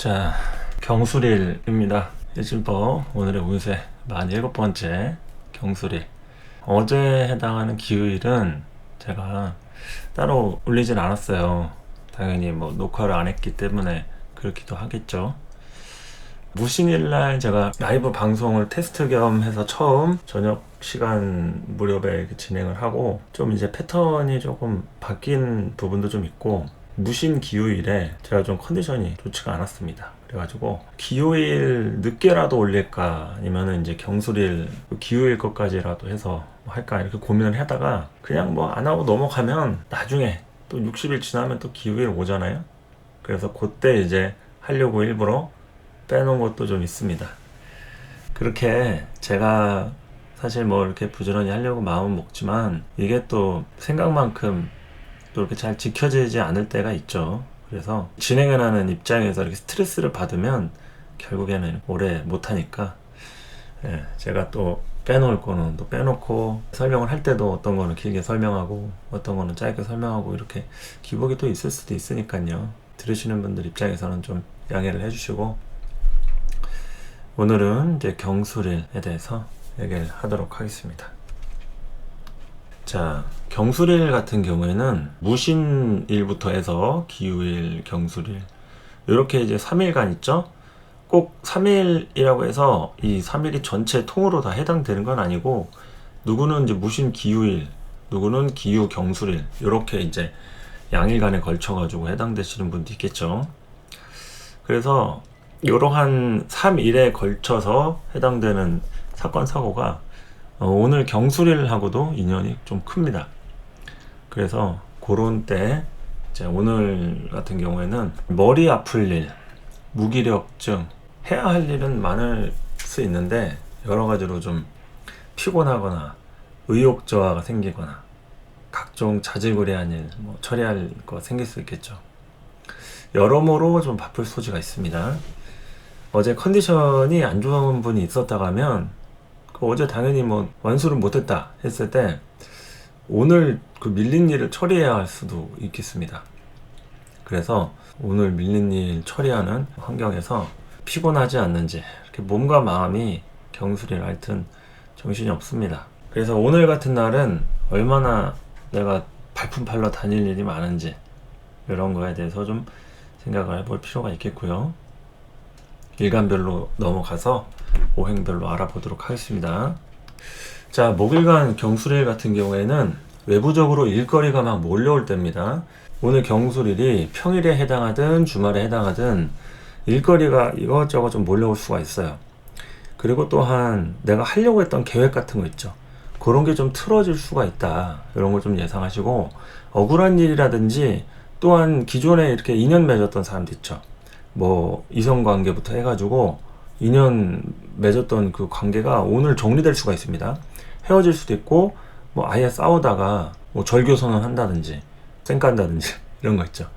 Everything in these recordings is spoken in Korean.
자, 경술일입니다. 일진법 오늘의 운세 만 일곱 번째 경술일. 어제 해당하는 기후일은 제가 따로 올리진 않았어요. 당연히 뭐 녹화를 안 했기 때문에 그렇기도 하겠죠. 무신일날 제가 라이브 방송을 테스트 겸 해서 처음 저녁 시간 무렵에 진행을 하고 좀 이제 패턴이 조금 바뀐 부분도 좀 있고 무신 기후일에 제가 좀 컨디션이 좋지가 않았습니다. 그래가지고 기후일 늦게라도 올릴까 아니면은 이제 경술일 기후일 것까지라도 해서 뭐 할까 이렇게 고민을 하다가 그냥 뭐 안 하고 넘어가면 나중에 또 60일 지나면 또 기후일 오잖아요. 그래서 그때 이제 하려고 일부러 빼놓은 것도 좀 있습니다. 그렇게 제가 사실 뭐 이렇게 부지런히 하려고 마음은 먹지만 이게 또 생각만큼 또 이렇게 잘 지켜지지 않을 때가 있죠. 그래서 진행을 하는 입장에서 이렇게 스트레스를 받으면 결국에는 오래 못하니까 예, 제가 또 빼놓을 거는 또 빼놓고 설명을 할 때도 어떤 거는 길게 설명하고 어떤 거는 짧게 설명하고 이렇게 기복이 또 있을 수도 있으니까요. 들으시는 분들 입장에서는 좀 양해를 해주시고 오늘은 이제 경술일에 대해서 얘기를 하도록 하겠습니다. 자, 경술일 같은 경우에는 무신일부터 해서 기후일, 경술일 이렇게 이제 3일간 있죠? 꼭 3일이라고 해서 이 3일이 전체 통으로 다 해당되는 건 아니고 누구는 이제 무신 기후일, 누구는 기후 경술일 이렇게 이제 양일간에 걸쳐 가지고 해당되시는 분도 있겠죠. 그래서 이러한 3일에 걸쳐서 해당되는 사건 사고가 어, 오늘 경술일하고도 인연이 좀 큽니다. 그래서 그런 때 오늘 같은 경우에는 머리 아플 일, 무기력증 해야 할 일은 많을 수 있는데 여러 가지로 좀 피곤하거나 의욕 저하가 생기거나 각종 자질구레한 일, 뭐 처리할 거 생길 수 있겠죠. 여러모로 좀 바쁠 소지가 있습니다. 어제 컨디션이 안 좋은 분이 있었다고 하면 그 어제 당연히 뭐 완수를 못했다 했을 때 오늘 그 밀린 일을 처리해야 할 수도 있겠습니다. 그래서 오늘 밀린 일 처리하는 환경에서 피곤하지 않는지 이렇게 몸과 마음이 경술이라 하여튼 정신이 없습니다. 그래서 오늘 같은 날은 얼마나 내가 발품 팔러 다닐 일이 많은지 이런 거에 대해서 좀 생각을 해볼 필요가 있겠고요. 일간별로 넘어가서 오행별로 알아보도록 하겠습니다. 자, 목일간 경술일 같은 경우에는 외부적으로 일거리가 막 몰려올 때입니다. 오늘 경술일이 평일에 해당하든 주말에 해당하든 일거리가 이것저것 좀 몰려올 수가 있어요. 그리고 또한 내가 하려고 했던 계획 같은 거 있죠. 그런 게 좀 틀어질 수가 있다. 이런 걸 좀 예상하시고 억울한 일이라든지 또한 기존에 이렇게 인연 맺었던 사람들 있죠. 뭐 이성 관계부터 해가지고 인연 맺었던 그 관계가 오늘 정리될 수가 있습니다. 헤어질 수도 있고 뭐 아예 싸우다가 뭐 절교 선언한다든지 쌩깐다든지 이런 거 있죠.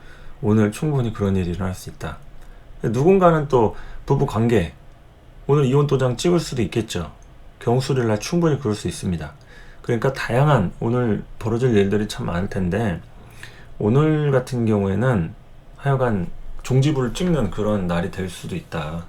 오늘 충분히 그런 일이 일어날 수 있다. 누군가는 또 부부 관계 오늘 이혼 도장 찍을 수도 있겠죠. 경수를 날 충분히 그럴 수 있습니다. 그러니까 다양한 오늘 벌어질 일들이 참 많을 텐데 오늘 같은 경우에는 하여간 종지부를 찍는 그런 날이 될 수도 있다.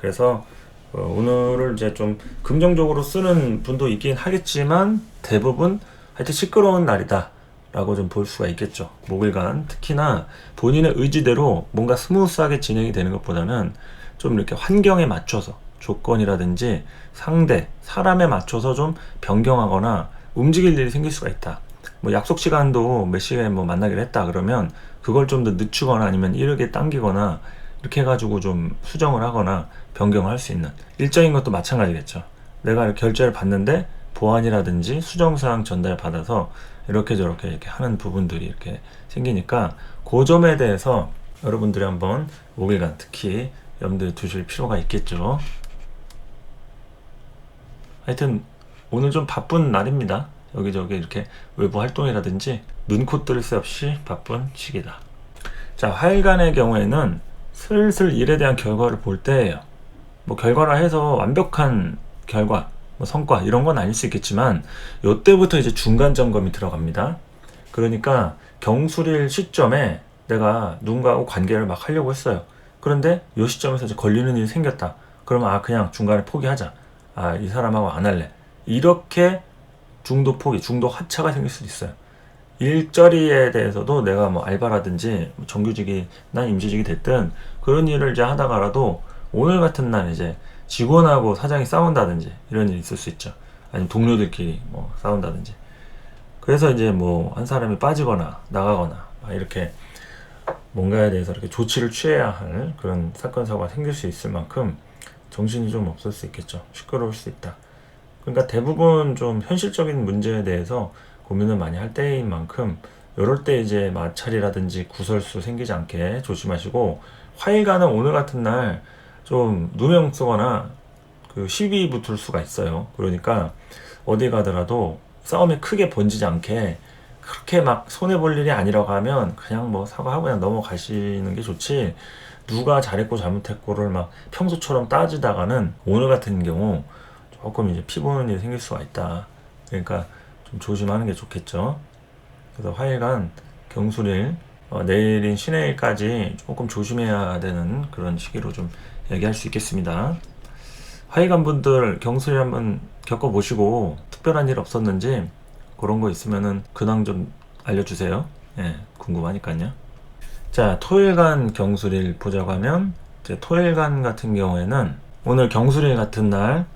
그래서 어, 오늘을 이제 좀 긍정적으로 쓰는 분도 있긴 하겠지만 대부분 하여튼 시끄러운 날이다. 라고 좀 볼 수가 있겠죠. 목일간 특히나 본인의 의지대로 뭔가 스무스하게 진행이 되는 것보다는 좀 이렇게 환경에 맞춰서 조건이라든지 상대, 사람에 맞춰서 좀 변경하거나 움직일 일이 생길 수가 있다. 뭐 약속 시간도 몇 시간에 뭐 만나기로 했다 그러면 그걸 좀 더 늦추거나 아니면 이르게 당기거나 이렇게 해가지고 좀 수정을 하거나 변경을 할 수 있는 일정인 것도 마찬가지겠죠. 내가 결제를 받는데 보안이라든지 수정사항 전달 받아서 이렇게 저렇게 이렇게 하는 부분들이 이렇게 생기니까 그 점에 대해서 여러분들이 한번 5일간 특히 염두에 두실 필요가 있겠죠. 하여튼 오늘 좀 바쁜 날입니다. 여기저기 이렇게 외부 활동이라든지 눈코 뜰 새 없이 바쁜 시기다. 자, 화일간의 경우에는 슬슬 일에 대한 결과를 볼 때예요. 뭐 결과라 해서 완벽한 결과, 뭐 성과 이런 건 아닐 수 있겠지만 요때부터 이제 중간 점검이 들어갑니다. 그러니까 경술일 시점에 내가 누군가하고 관계를 막 하려고 했어요. 그런데 이 시점에서 이제 걸리는 일이 생겼다. 그러면 아 그냥 중간에 포기하자. 아 이 사람하고 안 할래. 이렇게 중도 포기, 중도 하차가 생길 수도 있어요. 일자리에 대해서도 내가 뭐 알바라든지 뭐 정규직이 난 임시직이 됐든 그런 일을 이제 하다가라도 오늘 같은 날 이제 직원하고 사장이 싸운다든지 이런 일이 있을 수 있죠. 아니면 동료들끼리 뭐 싸운다든지. 그래서 이제 뭐 한 사람이 빠지거나 나가거나 막 이렇게 뭔가에 대해서 이렇게 조치를 취해야 할 그런 사건 사고가 생길 수 있을 만큼 정신이 좀 없을 수 있겠죠. 시끄러울 수 있다. 그러니까 대부분 좀 현실적인 문제에 대해서 고민을 많이 할 때인 만큼 이럴 때 이제 마찰이라든지 구설수 생기지 않게 조심하시고 화일가는 오늘 같은 날 좀 누명 쓰거나 그 시비 붙을 수가 있어요. 그러니까 어디 가더라도 싸움이 크게 번지지 않게 그렇게 막 손해 볼 일이 아니라고 하면 그냥 뭐 사과하고 그냥 넘어가시는 게 좋지. 누가 잘했고 잘못했고를 막 평소처럼 따지다가는 오늘 같은 경우 조금 이제 피보는 일이 생길 수가 있다. 그러니까 좀 조심하는 게 좋겠죠. 그래서 화일간 경술일 어, 내일인 신해일까지 조금 조심해야 되는 그런 시기로 좀 얘기할 수 있겠습니다. 화일간 분들 경술일 한번 겪어보시고 특별한 일 없었는지 그런 거 있으면은 근황 좀 알려주세요. 예, 궁금하니까요. 자, 토일간 경술일 보자고 하면 이제 토일간 같은 경우에는 오늘 경술일 같은 날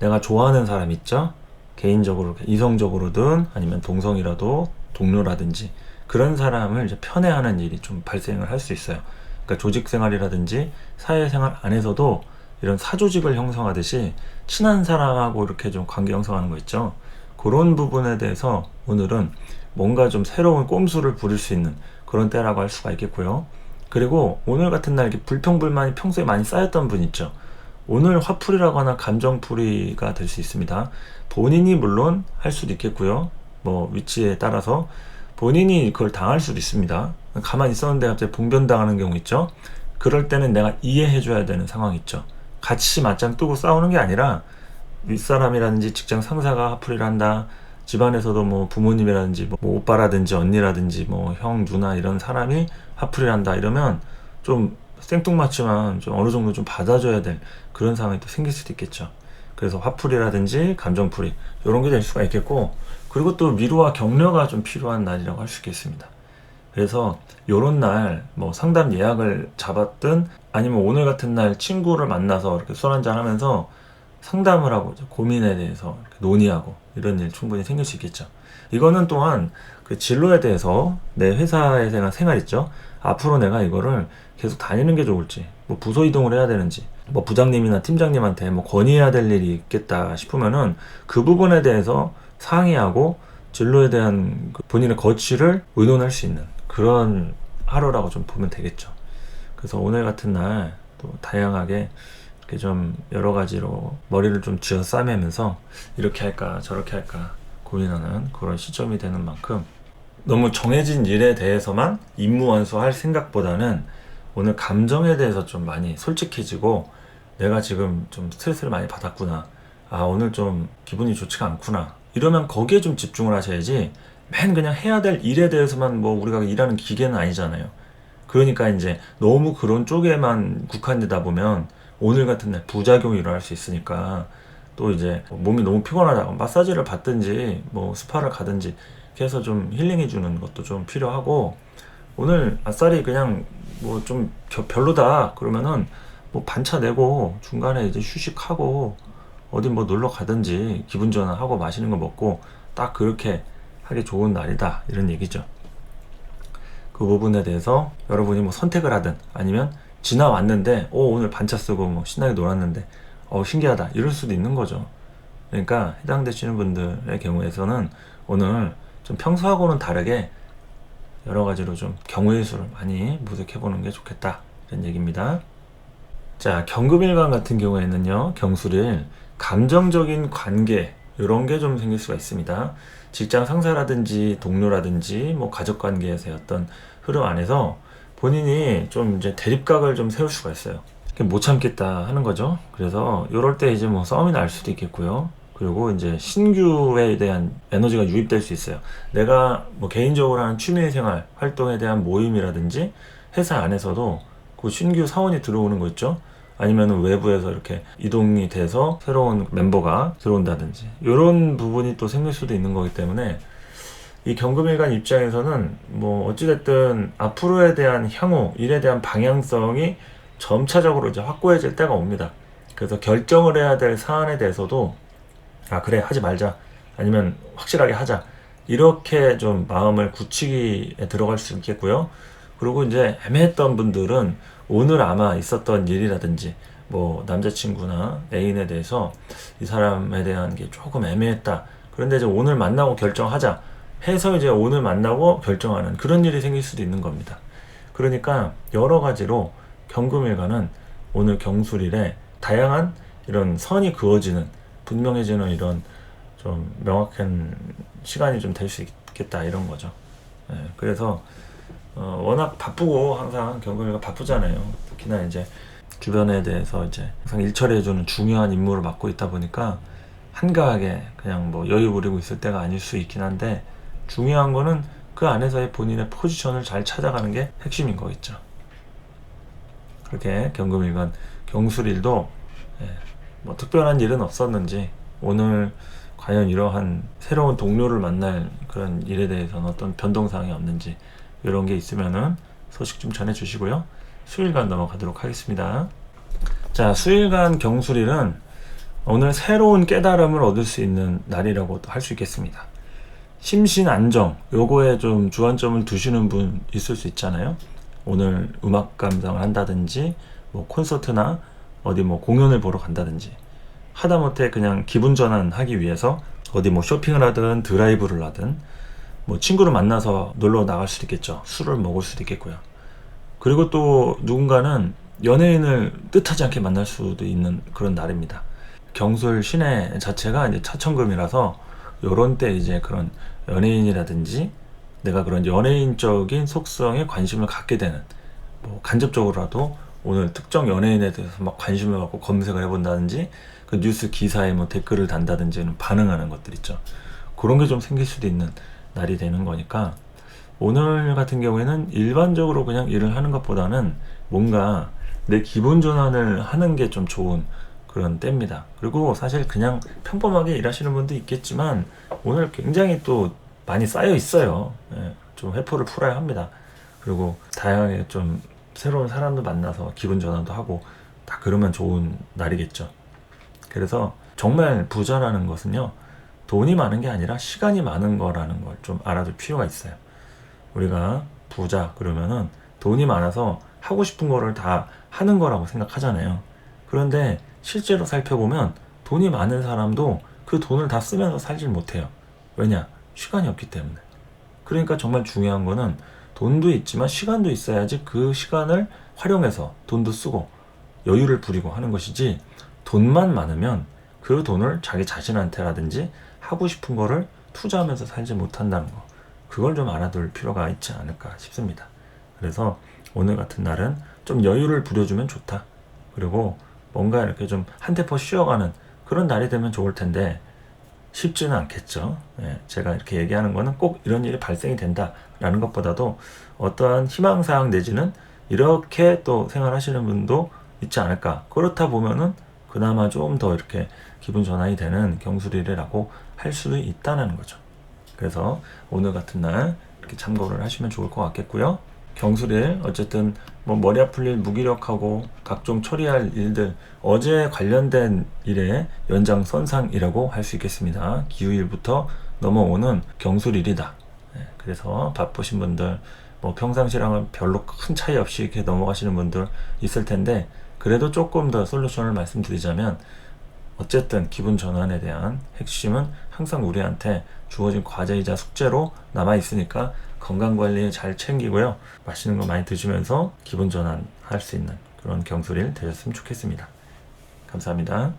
내가 좋아하는 사람 있죠? 개인적으로 이성적으로든 아니면 동성이라도 동료라든지 그런 사람을 이제 편애하는 일이 좀 발생을 할 수 있어요. 그러니까 조직 생활이라든지 사회생활 안에서도 이런 사조직을 형성하듯이 친한 사람하고 이렇게 좀 관계 형성하는 거 있죠. 그런 부분에 대해서 오늘은 뭔가 좀 새로운 꼼수를 부릴 수 있는 그런 때라고 할 수가 있겠고요. 그리고 오늘 같은 날 이렇게 불평불만이 평소에 많이 쌓였던 분 있죠. 오늘 화풀이라거나 감정풀이가 될 수 있습니다. 본인이 물론 할 수도 있겠고요. 뭐 위치에 따라서 본인이 그걸 당할 수도 있습니다. 가만히 있었는데 갑자기 봉변당하는 경우 있죠. 그럴 때는 내가 이해해줘야 되는 상황 있죠. 같이 맞짱 뜨고 싸우는 게 아니라 윗사람이라든지 직장 상사가 화풀이를 한다. 집안에서도 뭐 부모님이라든지 뭐 오빠라든지 언니라든지 뭐 형 누나 이런 사람이 화풀이를 한다 이러면 좀 생뚱맞지만 좀 어느 정도 좀 받아줘야 될 그런 상황이 또 생길 수도 있겠죠. 그래서 화풀이라든지 감정풀이 이런 게 될 수가 있겠고 그리고 또 위로와 격려가 좀 필요한 날이라고 할 수 있겠습니다. 그래서 요런 날 뭐 상담 예약을 잡았든 아니면 오늘 같은 날 친구를 만나서 이렇게 술 한잔 하면서 상담을 하고 고민에 대해서 논의하고 이런 일 충분히 생길 수 있겠죠. 이거는 또한 그 진로에 대해서 내 회사에 대한 생활 있죠. 앞으로 내가 이거를 계속 다니는 게 좋을지, 뭐 부서 이동을 해야 되는지, 뭐 부장님이나 팀장님한테 뭐 건의해야 될 일이 있겠다 싶으면은 그 부분에 대해서 상의하고 진로에 대한 그 본인의 거취를 의논할 수 있는 그런 하루라고 좀 보면 되겠죠. 그래서 오늘 같은 날 또 다양하게 이렇게 좀 여러 가지로 머리를 좀 쥐어 싸매면서 이렇게 할까 저렇게 할까 고민하는 그런 시점이 되는 만큼 너무 정해진 일에 대해서만 임무 완수할 생각보다는 오늘 감정에 대해서 좀 많이 솔직해지고 내가 지금 좀 스트레스를 많이 받았구나. 아, 오늘 좀 기분이 좋지가 않구나. 이러면 거기에 좀 집중을 하셔야지 맨 그냥 해야 될 일에 대해서만 뭐 우리가 일하는 기계는 아니잖아요. 그러니까 이제 너무 그런 쪽에만 국한되다 보면 오늘 같은 날 부작용이 일어날 수 있으니까 또 이제 몸이 너무 피곤하다 마사지를 받든지 뭐 스파를 가든지 해서 좀 힐링해 주는 것도 좀 필요하고 오늘 아싸리 그냥 뭐 좀 별로다 그러면은 뭐 반차 내고 중간에 이제 휴식하고 어디 뭐 놀러 가든지 기분 전환하고 맛있는 거 먹고 딱 그렇게 하기 좋은 날이다 이런 얘기죠. 그 부분에 대해서 여러분이 뭐 선택을 하든 아니면 지나왔는데 오 오늘 반차 쓰고 뭐 신나게 놀았는데 어 신기하다 이럴 수도 있는 거죠. 그러니까 해당되시는 분들의 경우에서는 오늘 좀 평소하고는 다르게 여러 가지로 좀 경우의 수를 많이 모색해 보는 게 좋겠다 이런 얘기입니다. 자 경금일간 같은 경우에는요 경술일 감정적인 관계 이런 게 좀 생길 수가 있습니다. 직장 상사라든지 동료라든지 뭐 가족 관계에서의 어떤 흐름 안에서 본인이 좀 이제 대립각을 좀 세울 수가 있어요. 못 참겠다 하는 거죠. 그래서 이럴 때 이제 뭐 싸움이 날 수도 있겠고요. 그리고 이제 신규에 대한 에너지가 유입될 수 있어요. 내가 뭐 개인적으로 하는 취미생활 활동에 대한 모임이라든지 회사 안에서도 그 신규 사원이 들어오는 거 있죠. 아니면 외부에서 이렇게 이동이 돼서 새로운 멤버가 들어온다든지 이런 부분이 또 생길 수도 있는 거기 때문에 이 경금일간 입장에서는 뭐 어찌됐든 앞으로에 대한 향후 일에 대한 방향성이 점차적으로 이제 확고해질 때가 옵니다. 그래서 결정을 해야 될 사안에 대해서도 아 그래 하지 말자 아니면 확실하게 하자 이렇게 좀 마음을 굳히기에 들어갈 수 있겠고요. 그리고 이제 애매했던 분들은 오늘 아마 있었던 일이라든지 뭐 남자친구나 애인에 대해서 이 사람에 대한 게 조금 애매했다. 그런데 이제 오늘 만나고 결정하자 해서 이제 오늘 만나고 결정하는 그런 일이 생길 수도 있는 겁니다. 그러니까 여러 가지로 경금일가는 오늘 경술일에 다양한 이런 선이 그어지는 분명해지는 이런 좀 명확한 시간이 좀 될 수 있겠다 이런 거죠. 예, 그래서 어, 워낙 바쁘고 항상 경금이가 바쁘잖아요. 특히나 이제 주변에 대해서 이제 항상 일처리 해주는 중요한 임무를 맡고 있다 보니까 한가하게 그냥 뭐 여유 부리고 있을 때가 아닐 수 있긴 한데 중요한 거는 그 안에서의 본인의 포지션을 잘 찾아가는 게 핵심인 거겠죠. 그렇게 경금일간 경술일도 예, 뭐 특별한 일은 없었는지 오늘 과연 이러한 새로운 동료를 만날 그런 일에 대해서는 어떤 변동사항이 없는지 이런 게 있으면은 소식 좀 전해 주시고요. 수일간 넘어가도록 하겠습니다. 자, 수일간 경술일은 오늘 새로운 깨달음을 얻을 수 있는 날이라고도 할수 있겠습니다. 심신 안정, 요거에 좀 주안점을 두시는 분 있을 수 있잖아요. 오늘 음악 감상을 한다든지, 뭐 콘서트나 어디 뭐 공연을 보러 간다든지, 하다못해 그냥 기분 전환하기 위해서 어디 뭐 쇼핑을 하든 드라이브를 하든 뭐 친구를 만나서 놀러 나갈 수도 있겠죠. 술을 먹을 수도 있겠고요. 그리고 또 누군가는 연예인을 뜻하지 않게 만날 수도 있는 그런 날입니다. 경술 신의 자체가 이제 차천금이라서 요런 때 이제 그런 연예인이라든지 내가 그런 연예인적인 속성에 관심을 갖게 되는 뭐 간접적으로라도 오늘 특정 연예인에 대해서 막 관심을 갖고 검색을 해본다든지 그 뉴스 기사에 뭐 댓글을 단다든지 반응하는 것들 있죠. 그런 게 좀 생길 수도 있는 날이 되는 거니까 오늘 같은 경우에는 일반적으로 그냥 일을 하는 것보다는 뭔가 내 기분 전환을 하는 게 좀 좋은 그런 때입니다. 그리고 사실 그냥 평범하게 일하시는 분도 있겠지만 오늘 굉장히 또 많이 쌓여 있어요. 예, 좀 회포를 풀어야 합니다. 그리고 다양하게 좀 새로운 사람도 만나서 기분 전환도 하고 다 그러면 좋은 날이겠죠. 그래서 정말 부자라는 것은요. 돈이 많은 게 아니라 시간이 많은 거라는 걸 좀 알아둘 필요가 있어요. 우리가 부자 그러면은 돈이 많아서 하고 싶은 거를 다 하는 거라고 생각하잖아요. 그런데 실제로 살펴보면 돈이 많은 사람도 그 돈을 다 쓰면서 살질 못해요. 왜냐? 시간이 없기 때문에. 그러니까 정말 중요한 거는 돈도 있지만 시간도 있어야지 그 시간을 활용해서 돈도 쓰고 여유를 부리고 하는 것이지 돈만 많으면 그 돈을 자기 자신한테라든지 하고 싶은 거를 투자하면서 살지 못한다는 거. 그걸 좀 알아둘 필요가 있지 않을까 싶습니다. 그래서 오늘 같은 날은 좀 여유를 부려주면 좋다. 그리고 뭔가 이렇게 좀 한 테포 쉬어가는 그런 날이 되면 좋을 텐데 쉽지는 않겠죠. 예, 제가 이렇게 얘기하는 거는 꼭 이런 일이 발생이 된다 라는 것보다도 어떠한 희망사항 내지는 이렇게 또 생활하시는 분도 있지 않을까. 그렇다 보면은 그나마 좀 더 이렇게 기분 전환이 되는 경술일이라고 할 수도 있다는 거죠. 그래서 오늘 같은 날 이렇게 참고를 하시면 좋을 것 같겠고요. 경술일 어쨌든 뭐 머리 아플 일 무기력하고 각종 처리할 일들 어제 관련된 일의 연장선상이라고 할 수 있겠습니다. 기후일부터 넘어오는 경술일이다. 네, 그래서 바쁘신 분들 뭐 평상시랑은 별로 큰 차이 없이 이렇게 넘어가시는 분들 있을 텐데 그래도 조금 더 솔루션을 말씀드리자면 어쨌든 기분 전환에 대한 핵심은 항상 우리한테 주어진 과제이자 숙제로 남아 있으니까 건강 관리 잘 챙기고요. 맛있는 거 많이 드시면서 기분 전환 할 수 있는 그런 경술일 되셨으면 좋겠습니다. 감사합니다.